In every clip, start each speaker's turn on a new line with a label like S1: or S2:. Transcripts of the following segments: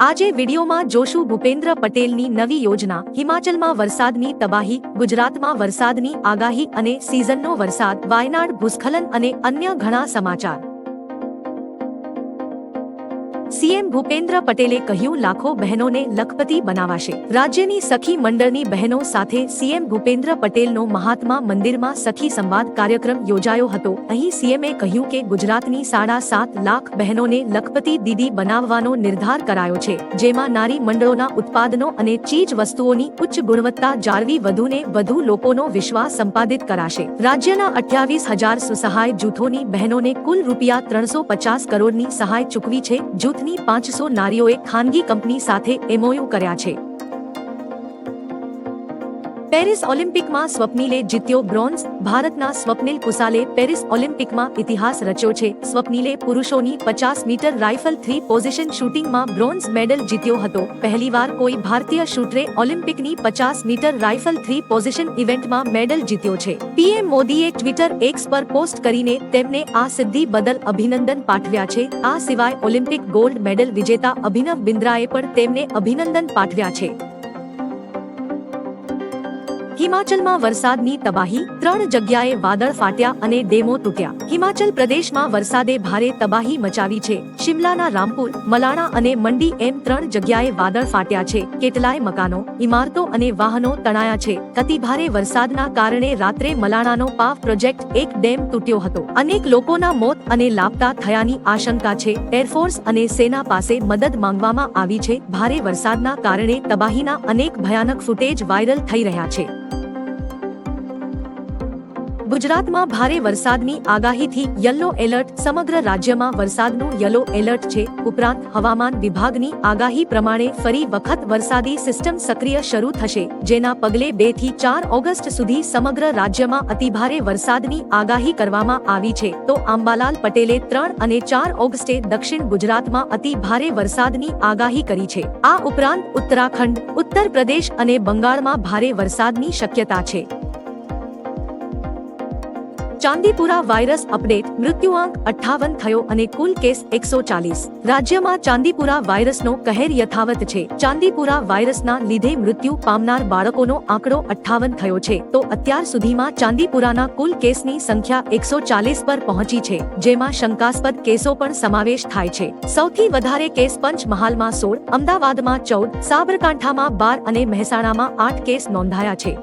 S1: આજે વિડીયોમાં જોશું ભૂપેન્દ્ર પટેલની નવી યોજના, હિમાચલમાં વરસાદની તબાહી, ગુજરાતમાં વરસાદની આગાહી અને સિઝનનો વરસાદ, વાયનાડ, ભૂસ્ખલન અને અન્ય ઘણા સમાચાર. સીએમ ભૂપેન્દ્ર પટેલે કહ્યું, લાખો બહેનોને લખપતિ બનાવાશે. રાજ્યની સખી મંડળની બહેનો સાથે સીએમ ભૂપેન્દ્ર પટેલનો મહાત્મા મંદિરમાં સખી સંવાદ કાર્યક્રમ યોજાયો હતો. અહીં સીએમએ કહ્યું કે ગુજરાતની સાડા સાત લાખ બહેનોને લખપતિ દીદી બનાવવાનો નિર્ધાર કરાયો છે, જેમાં નારી મંડળોના ઉત્પાદનો અને ચીજ વસ્તુઓની ઉચ્ચ ગુણવત્તા જાળવી વધુને વધુ લોકોનો વિશ્વાસ સંપાદિત કરાશે. રાજ્યના અઠ્યાવીસ હજાર સ્વસહાય જૂથોની બહેનોને કુલ રૂપિયા ત્રણસો પચાસ કરોડની સહાય ચૂકવી છે. જૂથની પાંચસો નારીઓએ ખાનગી કંપની સાથે એમઓયુ કર્યા છે. પેરિસ ઓલિમ્પિકમાં સ્વપ્નિલે જીત્યો બ્રોન્ઝ, ભારતના સ્વપ્નિલ કુસાલે પેરિસ ઓલિમ્પિકમાં ઇતિહાસ રચ્યો છે. સ્વપ્નિલે પુરુષોની પચાસ મીટર રાઇફલ થ્રી પોઝિશન શૂટિંગમાં બ્રોન્ઝ મેડલ જીત્યો હતો. પહેલીવાર કોઈ ભારતીય શૂટરે ઓલિમ્પિકની પચાસ મીટર રાઇફલ થ્રી પોઝિશન ઇવેન્ટમાં મેડલ જીત્યો છે. પીએમ મોદીએ ટ્વિટર એક્સ પર પોસ્ટ કરીને તેમને આ સિદ્ધિ બદલ અભિનંદન પાઠવ્યા છે. આ સિવાય ઓલિમ્પિક ગોલ્ડ મેડલ વિજેતા અભિનવ બિન્દ્રાએ પણ તેમને અભિનંદન પાઠવ્યા છે. હિમાચલમાં વરસાદની તબાહી, ત્રણ જગ્યાએ વાદળ ફાટ્યા અને ડેમો તૂટ્યા. હિમાચલ પ્રદેશમાં વરસાદે ભારે તબાહી મચાવી છે. શિમલાના રામપુર, મલાણા અને મંડી એમ ત્રણ જગ્યાએ વાદળ ફાટ્યા છે. કેટલાય મકાનો, ઇમારતો અને વાહનો તણાયા છે. અતિભારે વરસાદના કારણે રાત્રે મલાણાનો પાવ પ્રોજેક્ટ એક ડેમ તૂટ્યો હતો. અનેક લોકોના મોત અને લાપતા થયાની આશંકા છે. એરફોર્સ અને સેના પાસે મદદ માંગવામાં આવી છે. ભારે વરસાદના કારણે તબાહીના અનેક ભયાનક ફૂટેજ વાયરલ થઈ રહ્યા છે. ગુજરાતમાં ભારે વરસાદની આગાહીથી યલો એલર્ટ સમગ્ર રાજ્યમાં વરસાદનું યલો એલર્ટ છે. ઉપરાંત હવામાન વિભાગની આગાહી પ્રમાણે ફરી વખત વરસાદી સિસ્ટમ સક્રિય શરૂ થશે. જેના પગલે બેથી ચાર ઓગસ્ટ સુધી સમગ્ર રાજ્યમાં અતિભારે વરસાદની આગાહી કરવામાં આવી છે. તો આંબાલાલ પટેલે ત્રણ અને ચાર ઓગસ્ટે દક્ષિણ ગુજરાતમાં અતિ ભારે વરસાદની આગાહી કરી છે. આ ઉપરાંત ઉત્તરાખંડ, ઉત્તર પ્રદેશ અને બંગાળમાં ભારે વરસાદની શક્યતા છે. ચાંદીપુરા વાયરસ અપડેટ મૃત્યુઆંક અઠ્ઠાવન થયો અને કુલ કેસ એકસો ચાલીસ. રાજ્યમાં ચાંદીપુરા વાયરસનો કહેર યથાવત છે. ચાંદીપુરા વાયરસના લીધે મૃત્યુ પામનાર બાળકોનો આંકડો અઠ્ઠાવન થયો છે. તો અત્યાર સુધીમાં ચાંદીપુરાના કુલ કેસની સંખ્યા એકસો ચાલીસ પર પહોંચી છે, જેમાં શંકાસ્પદ કેસો પણ સમાવેશ થાય છે. સૌથી વધારે કેસ પંચમહાલમાં સોળ, અમદાવાદમાં ચૌદ, સાબરકાંઠામાં બાર અને મહેસાણામાં આઠ કેસ નોંધાયા છે.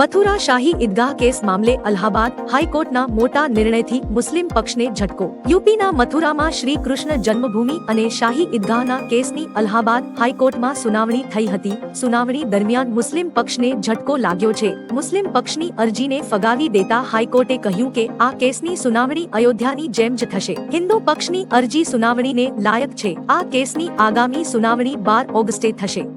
S1: મથુરા શાહી ઈદગાહ કેસ મામલે અલ્હાબાદ હાઈકોર્ટના મોટા નિર્ણયથી મુસ્લિમ પક્ષને ઝટકો. યુપીના મથુરામાં શ્રી કૃષ્ણ જન્મભૂમિ અને શાહી ઈદગાહના કેસની અલ્હાબાદ હાઈકોર્ટમાં સુનાવણી થઈ હતી. સુનાવણી દરમિયાન મુસ્લિમ પક્ષને ઝટકો લાગ્યો છે. મુસ્લિમ પક્ષની અરજીને ફગાવી દેતા હાઈકોર્ટે કહ્યું કે આ કેસની સુનાવણી અયોધ્યાની જેમ જ થશે. હિન્દુ પક્ષની અરજી સુનાવણીને લાયક છે. આ કેસની આગામી સુનાવણી બાર ઓગસ્ટે થશે.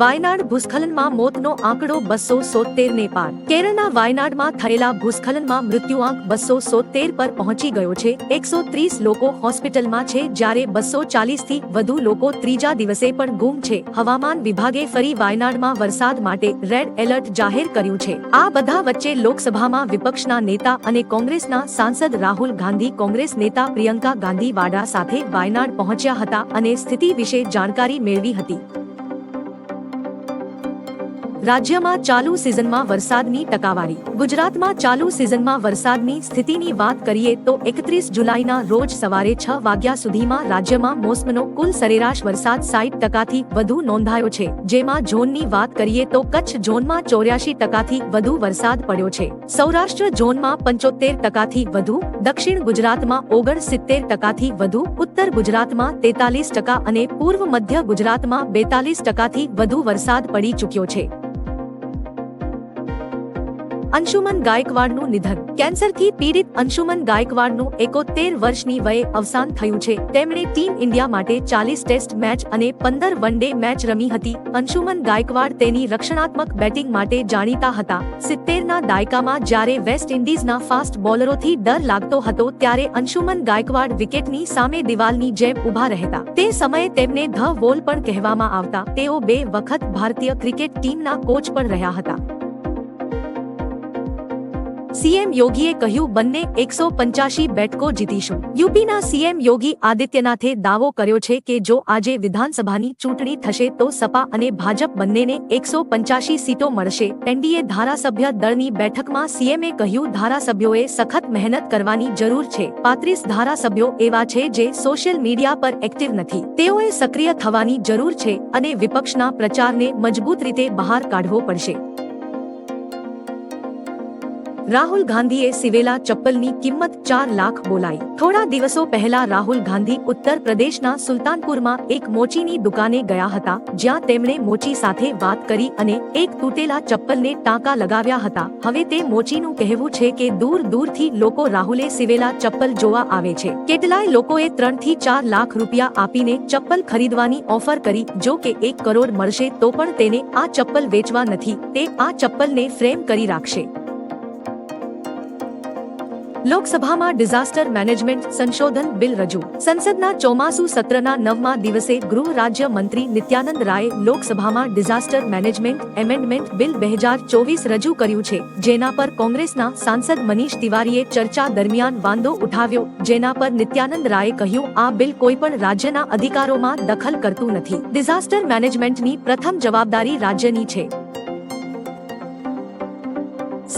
S1: વાયનાડ ભૂસ્ખલનમાં મોતનો આંકડો બસો સોતેર ને પાર. કેરળના વાયનાડમાં થયેલા ભૂસ્ખલનમાં મૃત્યુઆંક બસો સોતેર પર પહોંચી ગયો છે. એકસો ત્રીસ લોકો હોસ્પિટલમાં છે, જ્યારે બસો ચાલીસથી વધુ લોકો ત્રીજા દિવસે પણ ગુમ છે. હવામાન વિભાગે ફરી વાયનાડમાં વરસાદ માટે રેડ એલર્ટ જાહેર કર્યું છે. આ બધા વચ્ચે લોકસભામાં વિપક્ષના નેતા અને કોંગ્રેસના સાંસદ રાહુલ ગાંધી, કોંગ્રેસ નેતા પ્રિયંકા ગાંધી વાડા સાથે વાયનાડ પહોંચ્યા હતા અને સ્થિતિ વિશે જાણકારી મેળવી હતી. રાજ્યમાં ચાલુ સિઝનમાં વરસાદની ટકાવારી. ગુજરાતમાં ચાલુ સિઝનમાં વરસાદની સ્થિતિની વાત કરીએ તો એકત્રીસ જુલાઈના રોજ સવારે છ વાગ્યા સુધીમાં રાજ્યમાં મોસમનો કુલ સરેરાશ વરસાદ સાઈઠ ટકાથી વધુ નોંધાયો છે. જેમાં ઝોનની વાત કરીએ તો કચ્છ ઝોનમાં ચોર્યાસી ટકાથી વધુ વરસાદ પડ્યો છે. સૌરાષ્ટ્ર ઝોનમાં પંચોતેર ટકાથી વધુ, દક્ષિણ ગુજરાતમાં ઓગણ સિત્તેર ટકાથી વધુ, ઉત્તર ગુજરાતમાં તેતાલીસ ટકા અને પૂર્વ મધ્ય ગુજરાતમાં બેતાલીસ ટકાથી વધુ વરસાદ પડી ચૂક્યો છે. અંશુમન ગાયકવાડનું નિધન. કેન્સરથી પીડિત અંશુમન ગાયકવાડનું એકોતેર વર્ષની વયે અવસાન થયું છે. તેમણે ટીમ ઇન્ડિયા માટે ચાલીસ ટેસ્ટ મેચ અને પંદર વન ડે મેચ રમી હતી. અંશુમન ગાયકવાડ તેની રક્ષણાત્મક બેટિંગ માટે જાણીતા હતા. સિત્તેરના દાયકામાં જ્યારે વેસ્ટ ઇન્ડિઝના ફાસ્ટ બોલરોથી ડર લાગતો હતો ત્યારે અંશુમન ગાયકવાડ વિકેટની સામે દિવાલની જેમ ઊભા રહેતા. તે સમયે તેમને ધ વોલ પણ કહેવામાં આવતા. તેઓ બે વખત ભારતીય ક્રિકેટ ટીમના કોચ પણ રહ્યા હતા. સીએમ યોગીએ કહ્યું, બંને એકસો પંચ્યાસી બેઠકો જીતીશું. યુપીના સીએમ યોગી આદિત્યનાથે દાવો કર્યો છે કે જો આજે વિધાનસભાની ચૂંટણી થશે તો સપા અને ભાજપ બંનેને એકસો પંચ્યાસી સીટો મળશે. એનડીએ ધારાસભ્ય દળની બેઠકમાં સીએમએ કહ્યું, ધારાસભ્યોએ સખત મહેનત કરવાની જરૂર છે. પાંત્રીસ ધારાસભ્યો એવા છે જે સોશિયલ મીડિયા પર એક્ટિવ નથી. તેઓએ સક્રિય થવાની જરૂર છે અને વિપક્ષના પ્રચારને મજબૂત રીતે બહાર કાઢવો પડશે. રાહુલ ગાંધીએ સિવેલા ચપ્પલની કિંમત ચાર લાખ બોલાઈ. થોડા દિવસો પહેલા રાહુલ ગાંધી ઉત્તર પ્રદેશના સુલતાનપુરમાં એક મોચીની દુકાને ગયા હતા, જ્યાં તેમણે મોચી સાથે વાત કરી અને એક તૂટેલા ચપ્પલને ટાંકા લગાવ્યા હતા. હવે તે મોચીનું કહેવું છે કે દૂર દૂરથી લોકો રાહુલે સિવેલા ચપ્પલ જોવા આવે છે. કેટલાય લોકોએ ત્રણથી ચાર લાખ રૂપિયા આપીને ચપ્પલ ખરીદવાની ઓફર કરી, જો કે એક કરોડ મળશે તો પણ તેને આ ચપ્પલ વેચવા નથી, તે આ ચપ્પલને ફ્રેમ કરી રાખશે. લોકસભામાં ડિઝાસ્ટર મેનેજમેન્ટ સંશોધન બિલ રજૂ. સંસદના ચોમાસુ સત્રના નવમા દિવસે ગૃહ રાજ્ય મંત્રી નિત્યાનંદ રાયે લોકસભામાં ડિઝાસ્ટર મેનેજમેન્ટ એમેન્ડમેન્ટ બિલ બે હજાર ચોવીસ રજૂ કર્યું છે, જેના પર કોંગ્રેસના સાંસદ મનીષ તિવારીએ ચર્ચા દરમિયાન વાંધો ઉઠાવ્યો, જેના પર નિત્યાનંદ રાયે કહ્યું, આ બિલ કોઈ પણ રાજ્યના અધિકારોમાં દખલ કરતું નથી. ડિઝાસ્ટર મેનેજમેન્ટની પ્રથમ જવાબદારી રાજ્યની છે.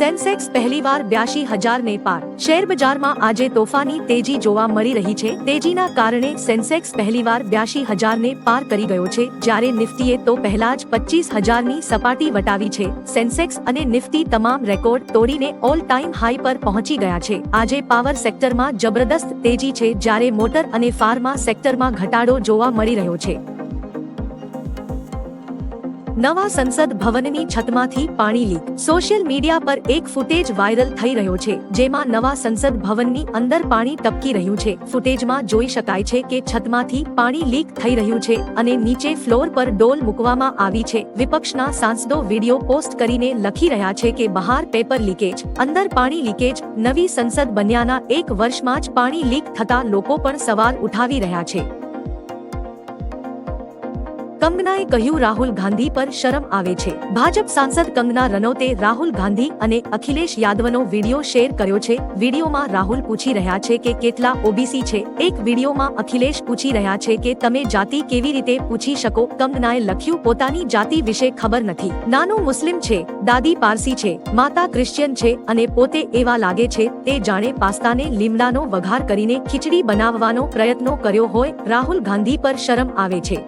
S1: સેન્સેક્સ પહેલીવાર બ્યાસી હજાર ને પાર. શેર બજારમાં આજે તોફાની તેજી જોવા મળી રહી છે. તેજીના કારણે સેન્સેક્સ પહેલીવાર બ્યાસી હજાર ને પાર કરી ગયો છે. જ્યારે નિફ્ટીએ તો પહેલા જ પચીસ હજારની સપાટી વટાવી છે. સેન્સેક્સ અને નિફ્ટી તમામ રેકોર્ડ તોડીને ઓલ ટાઈમ હાઈ પર પહોંચી ગયા છે. આજે પાવર સેક્ટરમાં જબરદસ્ત તેજી છે. જ્યારે મોટર અને ફાર્મા સેક્ટરમાં ઘટાડો જોવા મળી રહ્યો છે. નવા સંસદ ભવનની છતમાંથી પાણી લીક. સોશિયલ મીડિયા પર એક ફૂટેજ વાયરલ થઈ રહ્યો છે, જેમાં નવા સંસદ ભવનની અંદર પાણી ટપકી રહ્યું છે. ફૂટેજમાં જોઈ શકાય છે કે છતમાંથી પાણી લીક થઈ રહ્યું છે અને નીચે ફ્લોર પર ડોલ મૂકવામાં આવી છે. વિપક્ષના સાંસદો વીડિયો પોસ્ટ કરીને લખી રહ્યા છે કે બહાર પેપર લીકેજ, અંદર પાણી લીકેજ, નવી સંસદ બન્યાના એક વર્ષમાં જ પાણી લીક થતા લોકો પણ સવાલ ઉઠાવી રહ્યા છે. કંગનાએ કહ્યું, રાહુલ ગાંધી પર શરમ આવે છે. ભાજપ સાંસદ કંગના રનૌતે રાહુલ ગાંધી અને અખિલેશ યાદવનો વીડિયો શેર કર્યો છે. વિડીયોમાં રાહુલ પૂછી રહ્યા છે કે કેટલા ઓબીસી છે. એક વિડીયોમાં અખિલેશ પૂછી રહ્યા છે કે તમે જાતિ કેવી રીતે પૂછી શકો? કંગનાએ લખ્યું, પોતાની જાતિ વિશે ખબર નથી. નાનું મુસ્લિમ છે, દાદી પારસી છે, માતા ક્રિશ્ચિયન છે અને પોતે એવા લાગે છે, તે જાણે પાસ્તાને લીમડાનો વઘાર કરીને ખીચડી બનાવવાનો પ્રયત્નો કર્યો હોય. રાહુલ ગાંધી પર શરમ આવે છે.